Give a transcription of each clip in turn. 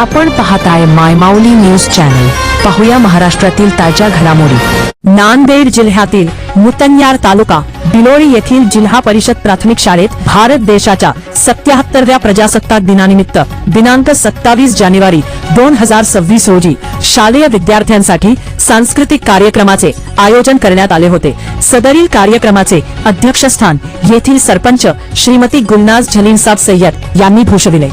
आपण पाहताय मायमाऊली news channel. पाहूया महाराष्ट्रातील ताज्या घडामोडी. नांदेड जिल्ह्यातील मुतन्यार तालुका बिलोळी येथील जिल्हा परिषद प्राथमिक शाळेत भारत देशाच्या सत्याहत्तरव्या प्रजासत्ताक दिनानिमित्त दिनांक सत्तावीस जानेवारी दोन हजार सव्वीस रोजी शालेय विद्यार्थ्यांसाठी सांस्कृतिक कार्यक्रमाचे आयोजन करण्यात आले होते. सदरील कार्यक्रमाचे अध्यक्षस्थान येथील सरपंच श्रीमती गुलनाज झलीनसाब सय्यद यांनी भूषविले.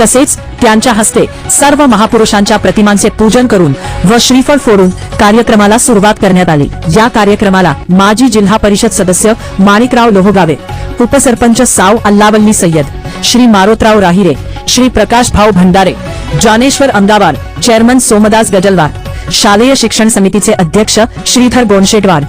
तसेच त्यांच्या हस्ते सर्व महापुरुषांच्या प्रतिमांचे पूजन करून व श्रीफळ फोडून कार्यक्रमाला सुरुवात करण्यात आली. या कार्यक्रमाला माजी जिल्हा परिषद सदस्य माणिकराव लोहगावे उपसरपंच साव अल्लावल्ली सय्यद श्री मारोतराव राहिरे श्री प्रकाश भाऊ भंडारे जानेश्वर अमदावार चेअरमन सोमदास गजलवार शालेय शिक्षण समितीचे अध्यक्ष श्रीधर गोनशेटवार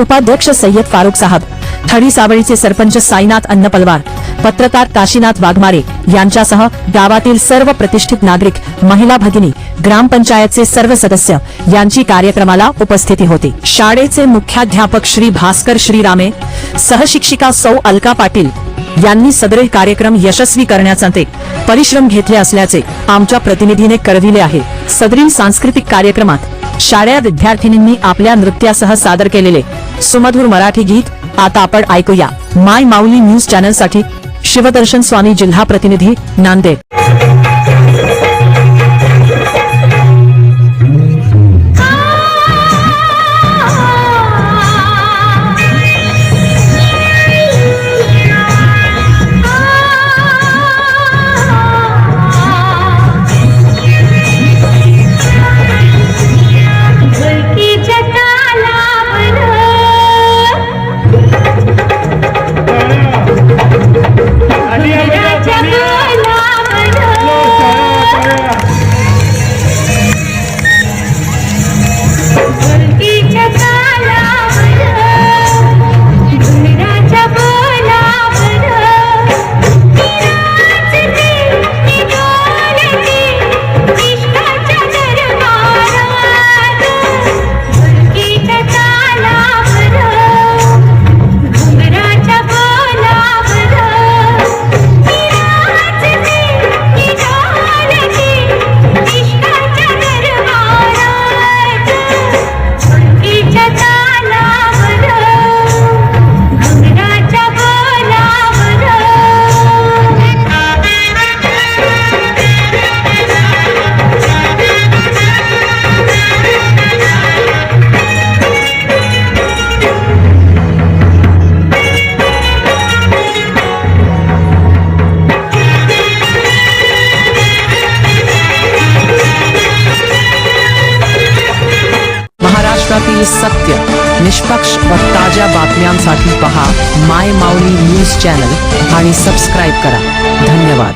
उपाध्यक्ष सय्यद फारुख साहब थडी सावळीचे सरपंच साईनाथ अन्नपलवार पत्रकार काशीनाथ वाघमारे यांच्यासह गावातील सर्व प्रतिष्ठित नागरिक महिला भगिनी ग्रामपंचायतचे सर्व सदस्य यांची कार्यक्रमाला उपस्थिती होती. शाळेचे मुख्याध्यापक श्री भास्कर श्रीरामे सहशिक्षिका सौ अलका पाटील यांनी सदरे कार्यक्रम यशस्वी करण्याचे परिश्रम घेतले असल्याचे आमच्या प्रतिनिधीने कळविले आहे. सदरील सांस्कृतिक कार्यक्रमात शाळा विद्यार्थिनींनी आपल्या नृत्यासह सादर केलेले सुमधुर मराठी गीत आता आपण ऐकूया. माय माऊली न्यूज चॅनलसाठी शिवदर्शन स्वामी जिल्हा प्रतिनिधी नांदेड. हे सत्य निष्पक्ष व ताज्या बातम्यांसाठी पहा माय माऊली न्यूज चॅनल आणि सबस्क्राईब करा. धन्यवाद.